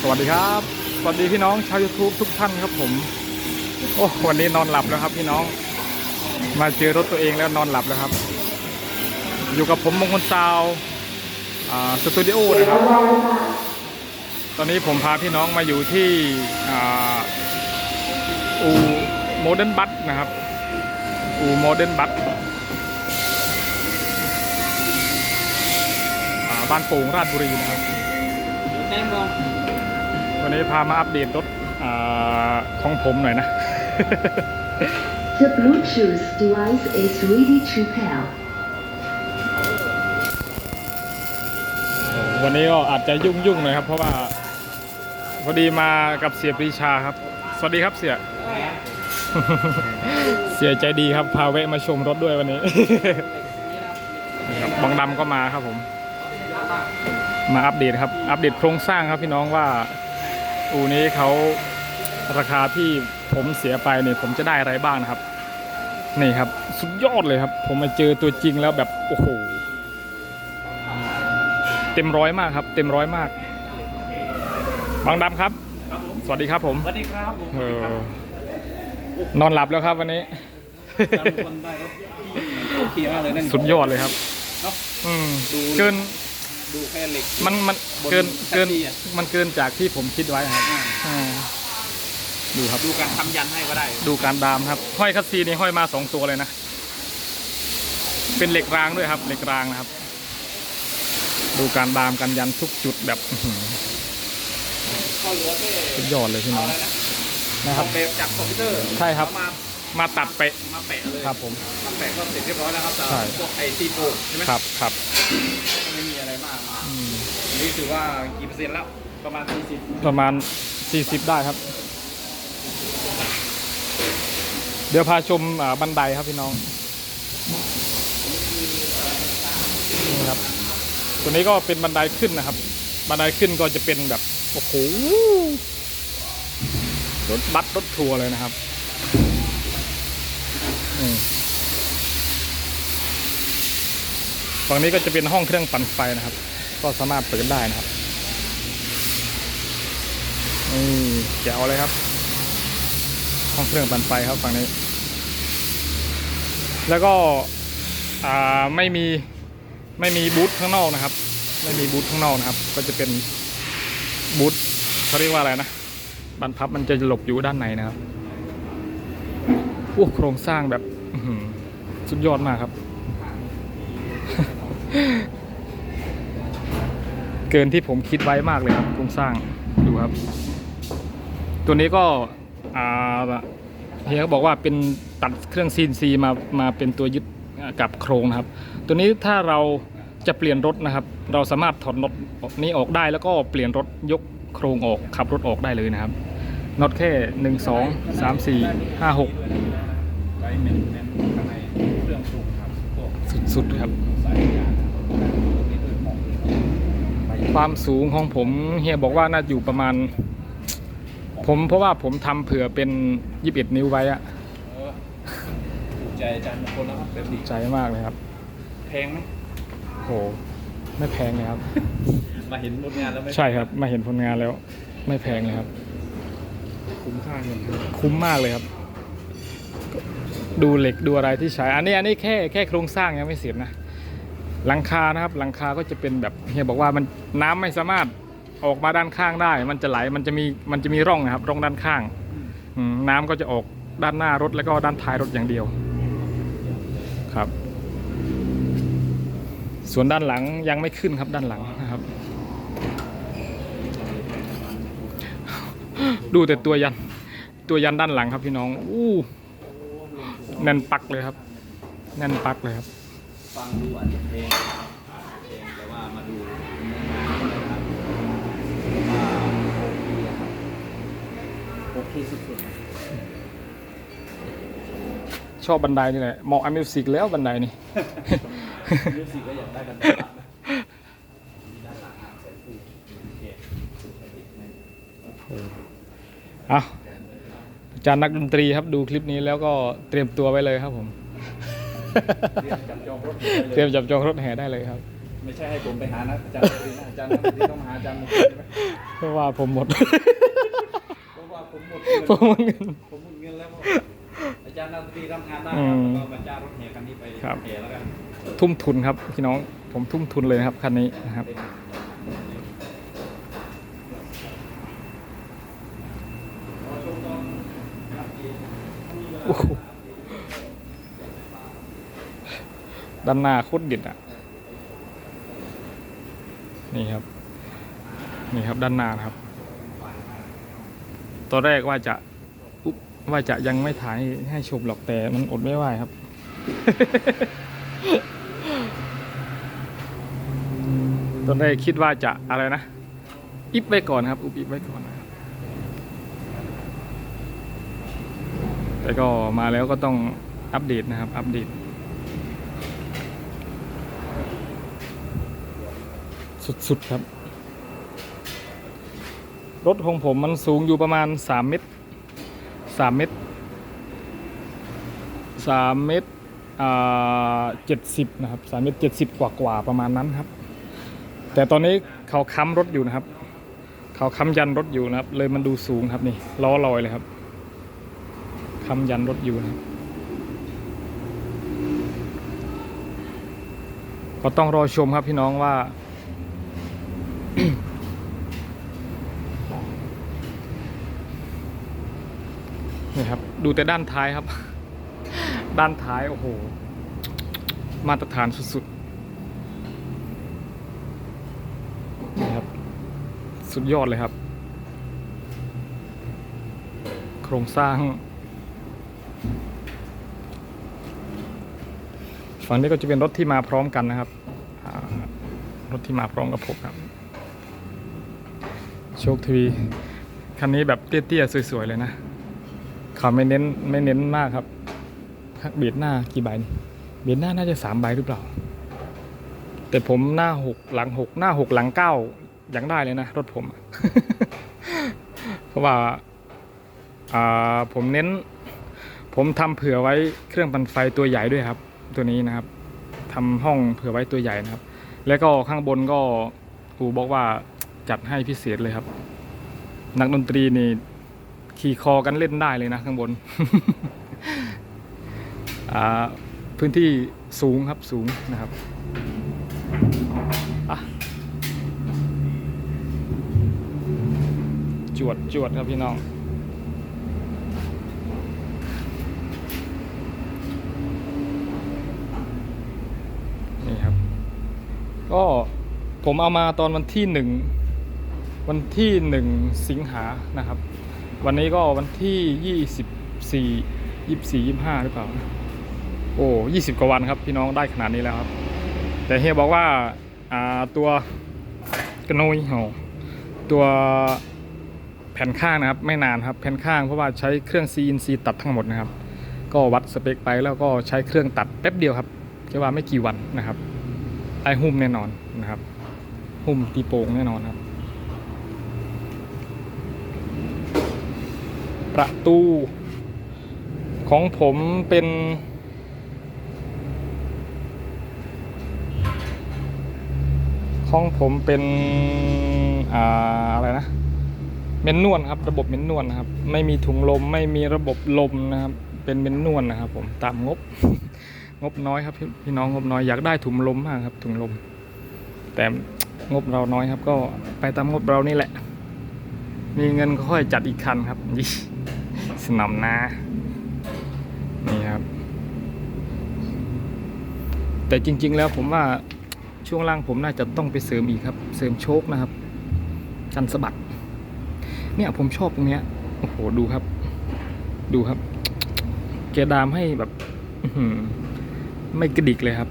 สวัสดีครับ สวัสดีพี่น้องชาว YouTube ทุกท่านครับผม โอ้วันนี้นอนหลับแล้วครับ พี่น้อง มาเจอรถตัวเองแล้วนอนหลับแล้วครับ อยู่กับผมมงคลซาวด์อ่าสตูดิโอนะครับ ตอนนี้ผมพาพี่น้องมาอยู่ที่อูโมเดิร์นบัสนะครับ อูโมเดิร์นบัสบ้านโป่งราชบุรีนะครับ วันนี้พามาอัปเดตรถอาของผมหน่อยนะ The Bluetooth device is ready to pair. วันนี้ก็อาจจะยุ่งยุ่งๆหน่อยครับ เพราะว่าพอดีมากับเสียปรีชาครับ สวัสดีครับเสีย เสียใจดีครับ พาแวะมาชมรถด้วยวันนี้นะครับบางดำก็มาครับผม มาอัปเดตครับ อัปเดตโครงสร้างครับพี่น้องว่า อูนี้เขาราคาที่ผมเสียไปเนี่ยผมจะได้อะไรบ้างนะครับ นี่ครับ สุดยอดเลยครับ ผมมาเจอตัวจริงแล้วแบบโอ้โหเต็มร้อยมากครับ เต็มร้อยมาก บางดำครับ สวัสดีครับผมสวัสดีครับผมเออนอนหลับแล้วครับวันนี้จำคนได้ครับโอเคมากเลยนั่นสุดยอดเลยครับเนาะอืมดูเกิน ดูแค่เหล็ก มันมันบนเกินเกินแท็กซี่อะ มันเกินจากที่ผมคิดไว้ครับอ่าอ่าดูครับ ดูการทำยันให้ก็ได้ ดูการดามครับ ห้อยคัสซีนี่ห้อยมาสองตัวเลยนะ เป็นเหล็กรางด้วยครับ เหล็กรางนะครับ ดูการดามกันยันทุกจุดแบบอื้อหือก็เหลือแค่สุดยอดเลยพี่น้องอะไรนะนะครับทำแบบจากคอมพิวเตอร์ใช่ครับ เอามามาตัดไปะมาแปะเลยครับผม มาแปะก็เสร็จเรียบร้อยแล้วครับแต่ใช่ พวกไอซีโฟใช่ไหมครับครับ นนี้ถือว่ากี่เปอร์เซ็นต์แล้ว ประมาณ 40 ประมาณ 40 ได้ครับ เดี๋ยวพาชมบันไดครับพี่น้องนี่ครับตัวนี้ก็เป็นบันไดขึ้นนะครับ บันไดขึ้นก็จะเป็นแบบโอ้โหรถบัสรถทัวร์เลยนะครับฝั่งนี้ก็จะเป็นห้องเครื่องปั่นไฟนะครับ ก็สามารถเปิดได้นะครับนี่แจ๋วเลยครับห้องเครื่องปั่นไฟครับฝั่งนี้ แล้วก็ไม่มีไม่มีบูธข้างนอกนะครับ ไม่มีบูธข้างนอกนะครับ ก็จะเป็นบูธเขาเรียกว่าอะไรนะบรรพับมันจะหลบอยู่ด้านในนะครับโอ้โครงสร้างแบบสุดยอดมากครับ เกินที่ผมคิดไว้มากเลยครับโครงสร้างดูครับ ตัวนี้ก็อ่าเฮียเขาบอกว่าเป็นตัดเครื่อง CNC มามาเป็นตัวยึดกับโครงนะครับ ตัวนี้ถ้าเราจะเปลี่ยนรถนะครับ เราสามารถถอดน็อตนี้ออกได้แล้วก็เปลี่ยนรถยกโครงออกขับรถออกได้เลยนะครับน็อตแค่หนึ่งสองสามสี่ห้าหกไว้เมนเน้นข้างในเครื่องปรุงครับพวกสุดๆครับ ความสูงของผมเฮียบอกว่าน่าอยู่ประมาณ ผมเพราะว่าผมทำเผื่อเป็น21นิ้วไว้อะเออถูกใจอาจารย์บางคนแล้วครับแบบนี้ใจมากเลยครับ แพงไหมโหไม่แพงเลยครับ มาเห็นผลงานแล้วไหมใช่ครับ มาเห็นผลงานแล้ว ไม่แพงเลยครับ คุ้มค่าเงินครับคุ้มมากเลยครับ ดูเหล็กดูอะไรที่ใช้ อันนี้อันนี้แค่แค่โครงสร้างยังไม่เสร็จนะ หลังคานะครับหลังคาก็จะเป็นแบบเฮียบอกว่ามันน้ำไม่สามารถออกมาด้านข้างได้ มันจะไหลมันจะมีมันจะมีร่องนะครับร่องด้านข้างน้ำก็จะออกด้านหน้ารถแล้วก็ด้านท้ายรถอย่างเดียวครับ ส่วนด้านหลังยังไม่ขึ้นครับด้านหลังนะครับ ดูแต่ตัวยัน ตัวยันด้านหลังครับพี่น้องอู้แน่นปักเลยครับแน่นปักเลยครับ ฟังดูอาจจะแพลงแพลงแต่ว่ามาดูเนื้องานนะครับว่าโอเคครับโอเคสุดๆชอบบันไดนี่แหละเหมาะอมิวสิกแล้วบันไดนี่รู้สึกว่าอยากได้กันด้านหลังใส่ตู้โอเคเอาอาจารย์นักดนตรีครับดูคลิปนี้แล้วก็เตรียมตัวไว้เลยครับผม เรียนจับจองรถเตรียมจับจองรถแห่ได้เลยครับ ไม่ใช่ให้ผมไปหานะอาจารย์ดนตรีนะอาจารย์ดนตรีต้องมาหาอาจารย์ดนตรีใช่ไหมเพราะว่าผมหมด เพราะว่าผมหมดเงินผมหมดเงินผมหมดเงินแล้วเพราะอาจารย์ดนตรีทำงานได้อืครับมแล้วก็บรรจ้างรถแห่คันนี้ไปครับ แห่แล้วกันทุ่มทุนครับพี่น้องผมทุ่มทุนเลยนะครับคันนี้นะครับ เต็มรอชมตอนขับขี่มีเวลา โอ้โห ด้านหน้าคตรเด็ดอะ นี่ครับ นี่ครับด้านหน้านครับ ตอนแรกว่าจะว่าจะยังไม่ถ่ายให้ชมหรอกแต่มันอดไม่ไหวครับ ตอนแรกคิดว่าจะอะไรนะ อิบไว้ก่อนครับ อุบอิบไว้ก่อนนะแต่ก็มาแล้วก็ต้องอัปเดตนะครับ อัปเดต สุดๆครับ รถของผมมันสูงอยู่ประมาณ 3 เมตร 3 เมตร 3 เมตรอ่า70นะครับ3เมตร70กว่ากว่าประมาณนั้นครับ แต่ตอนนี้เขาค้ำรถอยู่นะครับ เขาค้ำยันรถอยู่นะครับ เลยมันดูสูงครับนี่ล้อลอยเลยครับค้ำยันรถอยู่นะครับก็ต้องรอชมครับพี่น้องว่า นี่ครับ ดูแต่ด้านท้ายครับ ด้านท้าย โอ้โห มาตรฐานสุดๆนี่ครับ สุดยอดเลยครับ โครงสร้าง ฝั่งนี้ก็จะเป็นรถที่มาพร้อมกันนะครับ รถที่มาพร้อมกับผมครับ โชคทวีคันนี้แบบเตี้ยๆสวยๆเลยนะเขาไม่เน้นไม่เน้นมากครับเบียดหน้ากี่ใบนี่เบียดหน้าน่าจะสามใบหรือเปล่า แต่ผมหน้าหกหลังหกหน้าหกหลังเก้ายังได้เลยนะรถผม เพราะว่าอ่าผมเน้น ผมทำเผื่อไว้เครื่องปั่นไฟตัวใหญ่ด้วยครับ ตัวนี้นะครับทำห้องเผื่อไว้ตัวใหญ่นะครับ แล้วก็ข้างบนก็ครูบอกว่า จัดให้พิเศษเลยครับ นักดนตรีนี่ขี่คอกันเล่นได้เลยนะข้างบนพื้นที่สูงครับสูงนะครับจวดจวดครับพี่น้องนี่ครับ ก็ผมเอามาตอนวันที่หนึ่ง วันที่หนึ่งสิงหานะครับ วันนี้ก็วันที่ยี่สิบสี่ยี่สี่ยี่ห้าหรือเปล่า โอ้ยี่สิบกว่าวันครับ พี่น้องได้ขนาดนี้แล้วครับ แต่เฮียบอกว่าอ่าตัวกระนุยโหตัวแผ่นข้างนะครับ ไม่นานครับแผ่นข้างเพราะว่าใช้เครื่อง CNC ตัดทั้งหมดนะครับ ก็วัดสเปคไปแล้วก็ใช้เครื่องตัดแป๊บเดียวครับแค่ว่าไม่กี่วันนะครับได้หุ้มแน่นอนนะครับ หุ้มตีโป่งแน่นอนครับ ประตู ของผมเป็น ของผมเป็นอ่าอะไรนะเมนนวลครับ ระบบเมนนวลนะครับ ไม่มีถุงลมไม่มีระบบลมนะครับ เป็นเมนนวลนะครับ ผมตามงบ งบน้อยครับพี่พี่น้องงบน้อยอยากได้ถุงลมมากครับถุงลม แต่งบเราน้อยครับ ก็ไปตามงบเรานี่แหละ มีเงินก็ค่อยจัดอีกคันครับยี่สนำหนานี่ครับ แต่จริง ๆ แล้วผมว่าช่วงล่างผมน่าจะต้องไปเสริมอีกครับ เสริมโชคนะครับกันสะบัด เนี่ยผมชอบตรงเนี้ยโอ้โหดูครับ ดูครับแกดามให้แบบไม่กระดิกเลยครับ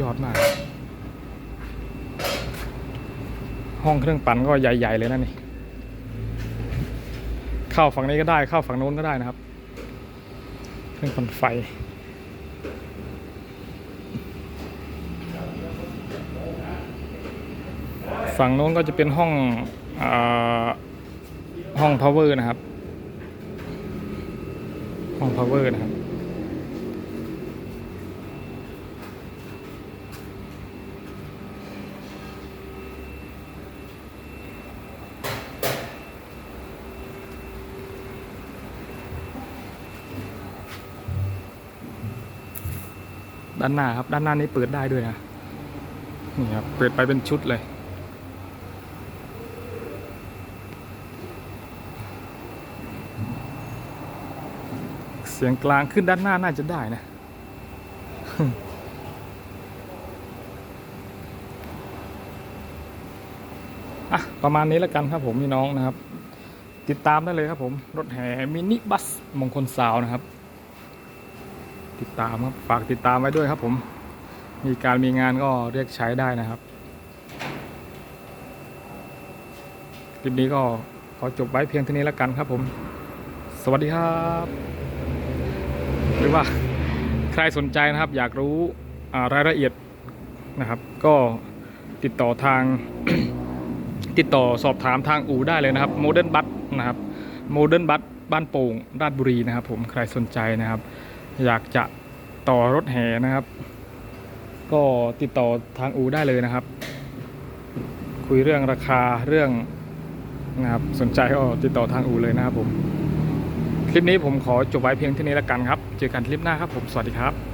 ยอดมาก ห้องเครื่องปั่นก็ใหญ่ ๆ เลยนะนี่ เข้าฝั่งนี้ก็ได้เข้าฝั่งโน้นก็ได้นะครับ เครื่องปั่นไฟฝั่งโน้นก็จะเป็นห้องอห้อง power นะครับ ห้อง power นะครับ ด้านหน้าครับ ด้านหน้านี้เปิดได้ด้วยนะนี่ครับเปิดไปเป็นชุดเลย เสียงกลางขึ้นด้านหน้าน่าจะได้นะอะประมาณนี้แล้วกันครับผมพี่น้องนะครับ ติดตามได้เลยครับผม รถแห่มินิบัสมงคลสาวนะครับ ติดตามครับฝากติดตามไว้ด้วยครับ ผม มีการมีงานก็เรียกใช้ได้นะครับคลิปนี้ก็ขอจบไว้เพียงเท่านี้แล้วกันครับผม สวัสดีครับ หรือว่าใครสนใจนะครับ อยากรู้รายละเอียดนะครับ ก็ติดต่อทาง ติดต่อสอบถามทางอู่ได้เลยนะครับโมเดิร์นบัสนะครับโมเดิร์นบัสบ้านโป่งราชบุรีนะครับ ผมใครสนใจนะครับ อยากจะต่อรถแห่นะครับ ก็ติดต่อทางอูได้เลยนะครับ คุยเรื่องราคาเรื่องนะครับสนใจก็ติดต่อทางอูเลยนะครับผม คลิปนี้ผมขอจบไว้เพียงเท่านี้แล้วกันครับ เจอกันคลิปหน้าครับผมสวัสดีครับ